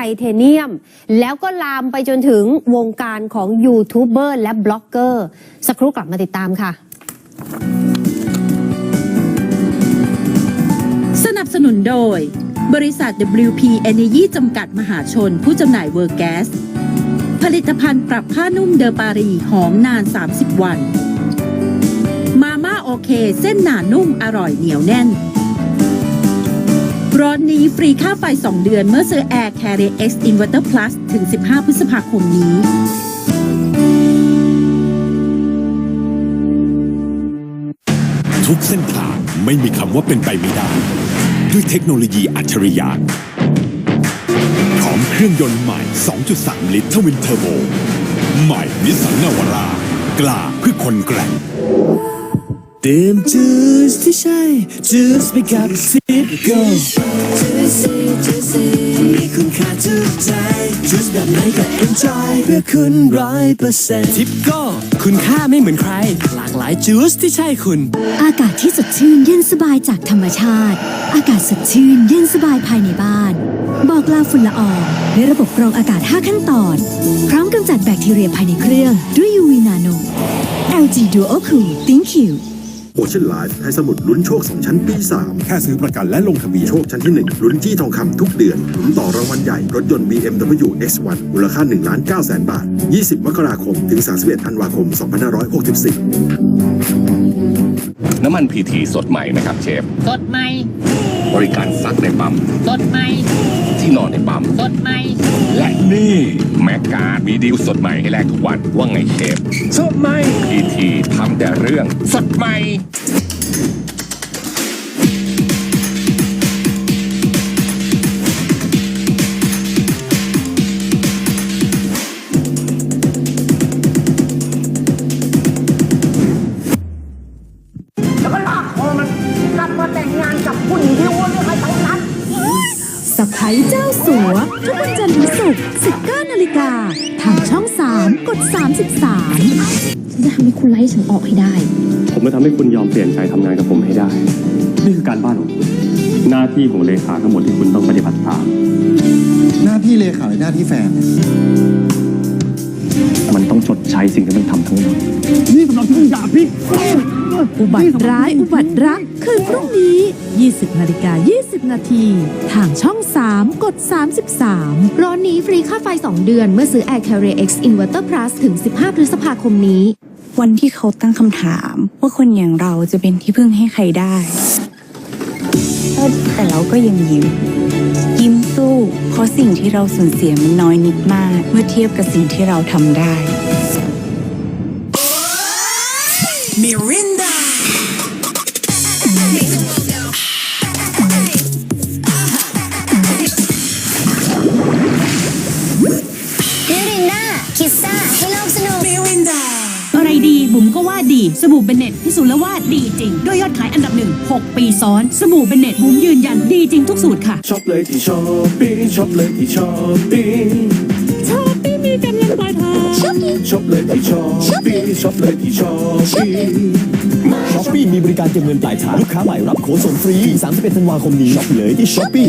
ไทเทเนียม แล้วก็ลามไปจนถึงวงการของยูทูบเบอร์และบล็อกเกอร์ สักครู่กลับมาติดตามค่ะ สนับสนุนโดย บริษัท WP Energy จำกัดมหาชน ผู้จำหน่ายเวอร์แก๊สผลิตภัณฑ์ปรับผ้านุ่มเดอปารีหอมนาน 30 วัน มาม่าโอเค เส้นหนานุ่มอร่อยเหนียวแน่น ร้อนนี้ฟรีค่าไฟ 2 เดือนเมื่อซื้อ Air Carrier X Inverter Plus ถึง 15 พฤษภาคมนี้ ทุกเส้นทางไม่มีคำว่าเป็นไปไม่ได้ ด้วยเทคโนโลยีอัจฉริยะพร้อมเครื่องยนต์ใหม่ 2.3 ลิตรทวินเทอร์โบ ใหม่นิสสันนาวาร่ากล้าเพื่อคนแกร่ง ดื่มจูสที่ใช่จูสไปกับซิปโก้มีคุณค่าทุกใจจูสแบบไหนก็ enjoy เพื่อคุณร้อยเปอร์เซ็นต์ทิปโก้คุณค่าไม่เหมือนใคร หลากหลายจูสที่ใช่คุณ อากาศที่สดชื่นเย็นสบายจากธรรมชาติ อากาศสดชื่นเย็นสบายภายในบ้าน บอกลาฝุ่นละอองด้วยระบบกรองอากาศ 5 ขั้นตอน พร้อมกำจัดแบคทีเรียภายในเครื่องด้วย UV Nano LG Duo Cool Think You โอเชียนไลฟ์ให้สมุดลุ้นโชค 2 ชั้นปี 3 แค่ซื้อประกันและลงทะเบียนโชคชั้นที่ 1 ลุ้นจี้ทองคำทุกเดือนลุ้นต่อรางวัลใหญ่ รถยนต์ BMW X1 มูลค่า1ล้าน9แสนบาท 20 มกราคม ถึง 31ธันวาคม 2564 น้ำมันพีทีสดใหม่นะครับเชฟ สดไหมบริการซักในปั๊ม สดไหมที่นอนในปั๊ม สดไหมและนี่แม็กการ์ดมีดีลสดใหม่ให้แลกทุกวันว่าไงเชฟ สดใหม่พีทีทำ แต่เรื่องสดใหม่ แล้วก็ลากคอมันกลับมาแต่งงานกับผู้หญิงที่อ้วนไม่เคยต้องนัดสไปเจ้าสัว ทุกวันจันทร์ถึงศุกร์19นาฬิกาทางช่อง 3 กด 33ฉัน จะทำให้คุณไล่ฉันออกให้ได้ ผมจะทำให้คุณยอมเปลี่ยนใจทำงานกับผมให้ได้ นี่คือการบ้านของคุณ หน้าที่ของเลขาทั้งหมดที่คุณต้องปฏิบัติตาม หน้าที่เลขาหรือหน้าที่แฟน มันต้องชดใช้สิ่งที่มันทำทั้งหมด อุบัติร้ายอุบัติรักคืนพรุ่งนี้ 20นาฬิกา20 นาที ทางช่อง 3 กด 33 ร้อนนี้ฟรีค่าไฟ 2 เดือนเมื่อซื้อ Air Carrier X Inverter Plus ถึง 15 พฤษภาคมนี้ วันที่เขาตั้งคำถาม ว่าคนอย่างเราจะเป็นที่พึ่งให้ใครได้ แต่เราก็ยังยิ้ม ยิ้มสู้ เพราะสิ่งที่เราสูญเสียมันน้อยนิดมาก เมื่อเทียบกับสิ่งที่เราทำได้ สซ่าให้โลกสนุกมิรินดาอะไรดีบุ๋มก็ว่าดี สบู่เบนเน็ตพิสูจน์แล้วว่าดีจริง ด้วยยอดขายอันดับหนึ่ง6ปีซ้อน สบู่เบนเน็ตบุ๋มยืนยันดีจริงทุกสูตรค่ะช็อปเลยที่ช้อปปี้ช็อปเลยที่ช้อปปี้ชอบไม่มีกำลังปลายทางช็อปเลยที่ช้อปปี้ช็อปเลยที่ช้อปปี้ช้อปปี้มีบริการเก็บเงินปลายทางลูกค้าใหม่รับโค้ดส่งฟรี31ธันวาคมนี้ช็อปเลยที่ช้อปปี้